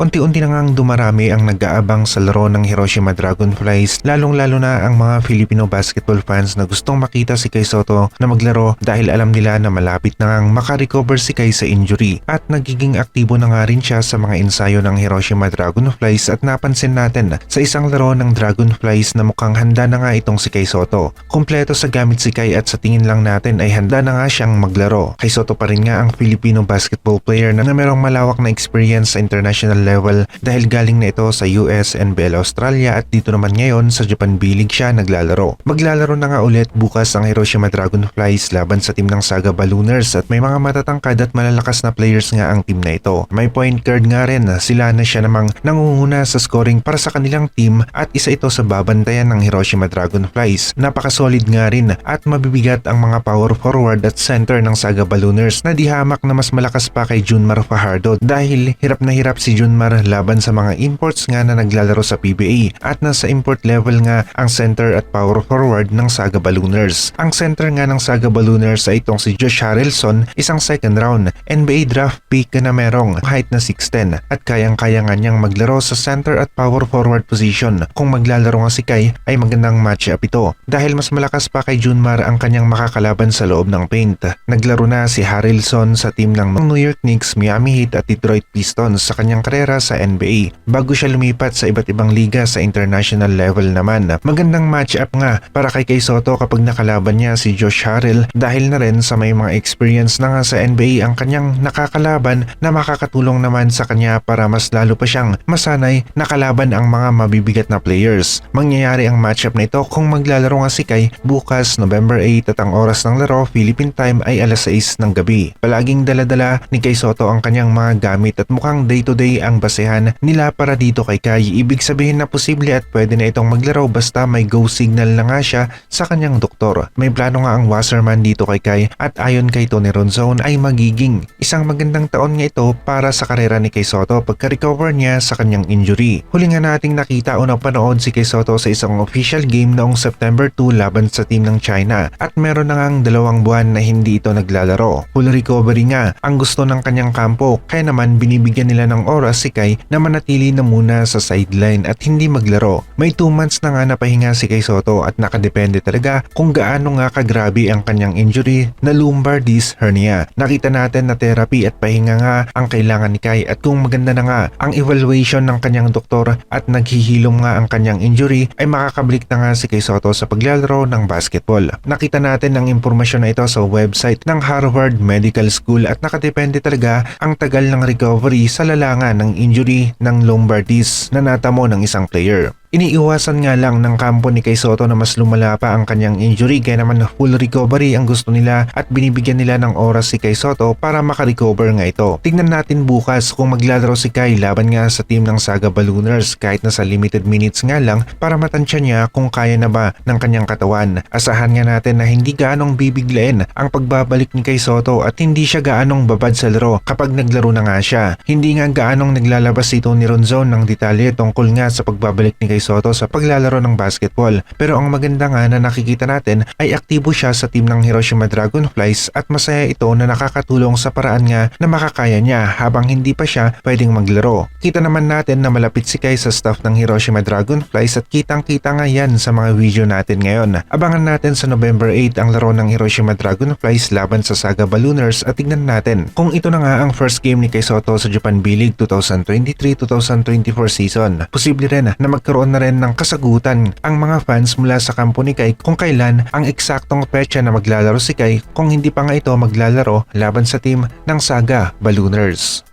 Unti-unti na ngang dumarami ang nag-aabang sa laro ng Hiroshima Dragonflies lalong-lalo na ang mga Filipino basketball fans na gustong makita si Kai Soto na maglaro dahil alam nila na malapit na ngang makarecover si Kai sa injury at nagiging aktibo na nga rin siya sa mga ensayo ng Hiroshima Dragonflies at napansin natin sa isang laro ng Dragonflies na mukhang handa na nga itong si Kai Soto. Kumpleto sa gamit si Kai at sa tingin lang natin ay handa na nga siyang maglaro. Kai Soto pa rin nga ang Filipino basketball player na merong malawak na experience sa international level dahil galing na ito sa US, NBL Australia at dito naman ngayon sa Japan B-League siya naglalaro. Maglalaro na nga ulit bukas ang Hiroshima Dragonflies laban sa team ng Saga Ballooners at may mga matatangkad at malalakas na players nga ang team na ito. May point guard nga rin na sila na siya namang nangunguna sa scoring para sa kanilang team at isa ito sa babantayan ng Hiroshima Dragonflies. Napakasolid nga rin at mabibigat ang mga power forward at center ng Saga Ballooners na di hamak na mas malakas pa kay Junmar Fajardo dahil hirap na hirap si Junmar laban sa mga imports nga na naglalaro sa PBA at nasa import level nga ang center at power forward ng Saga Ballooners. Ang center nga ng Saga Ballooners ay itong si Josh Harrelson, isang second round NBA draft pick na merong height na 6'10 at kayang-kaya nga niyang maglaro sa center at power forward position. Kung maglalaro nga si Kai ay magandang matchup ito dahil mas malakas pa kay Junmar ang kanyang makakalaban sa loob ng paint. Naglaro na si Harrelson sa team ng New York Knicks, Miami Heat at Detroit Pistons sa kanyang karera sa NBA bago siya lumipat sa iba't ibang liga sa international level naman. Magandang matchup nga para kay Kay Soto kapag nakalaban niya si Josh Harrell dahil na rin sa may mga experience na nga sa NBA ang kanyang nakakalaban na makakatulong naman sa kanya para mas lalo pa siyang masanay nakalaban ang mga mabibigat na players. Mangyayari ang matchup na ito kung maglalaro nga si Kai bukas November 8 at ang oras ng laro Philippine time ay alas 6 ng gabi. Palaging daladala ni Kay Soto ang kanyang mga gamit at mukhang day to day basehan nila para dito kay Kai. Ibig sabihin na posible at pwede na itong maglaro basta may go signal na nga siya sa kanyang doktor. May plano nga ang Wasserman dito kay Kai at ayon kay Tony Ronzone ay magiging isang magandang taon nga ito para sa karera ni Kay Soto pagka-recover niya sa kanyang injury. Huli nga nating nakita o napanood si Kay Soto sa isang official game noong September 2 laban sa team ng China at meron na ngang dalawang buwan na hindi ito naglalaro. Full recovery nga ang gusto ng kanyang kampo kaya naman binibigyan nila ng oras si Kai na manatili na muna sa sideline at hindi maglaro. May 2 months na nga napahinga si Kay Soto at nakadepende talaga kung gaano nga kagrabe ang kanyang injury na lumbar disc hernia. Nakita natin na therapy at pahinga nga ang kailangan ni Kai at kung maganda na nga ang evaluation ng kanyang doktor at naghihilom nga ang kanyang injury ay makakabalik na nga si Kay Soto sa paglalaro ng basketball. Nakita natin ang impormasyon na ito sa website ng Harvard Medical School at nakadepende talaga ang tagal ng recovery sa lalangan ng injury ng lumbar disc na natamo ng isang player. Iniiwasan nga lang ng kampo ni Kay Soto na mas lumala pa ang kanyang injury kaya naman full recovery ang gusto nila at binibigyan nila ng oras si Kay Soto para makarecover nga ito. Tingnan natin bukas kung maglalaro si Kay laban nga sa team ng Saga Ballooners kahit na sa limited minutes nga lang para matansya niya kung kaya na ba ng kanyang katawan. Asahan nga natin na hindi gaanong bibiglain ang pagbabalik ni Kay Soto at hindi siya gaanong babad sa laro kapag naglaro na nga siya. Hindi nga gaanong naglalabas ito ni Ronzon ng detalye tungkol nga sa pagbabalik ni Kay Soto sa paglalaro ng basketball. Pero ang maganda nga na nakikita natin ay aktibo siya sa team ng Hiroshima Dragonflies at masaya ito na nakakatulong sa paraan nga na makakaya niya habang hindi pa siya pwedeng maglaro. Kita naman natin na malapit si Kai sa staff ng Hiroshima Dragonflies at kitang kita nga yan sa mga video natin ngayon. Abangan natin sa November 8 ang laro ng Hiroshima Dragonflies laban sa Saga Ballooners at tignan natin kung ito na nga ang first game ni Kai Soto sa Japan B-League 2023-2024 season. Posible rin na magkaroon na rin ng kasagutan ang mga fans mula sa kampo ni Kai kung kailan ang eksaktong petsa na maglalaro si Kai kung hindi pa nga ito maglalaro laban sa team ng Saga Ballooners.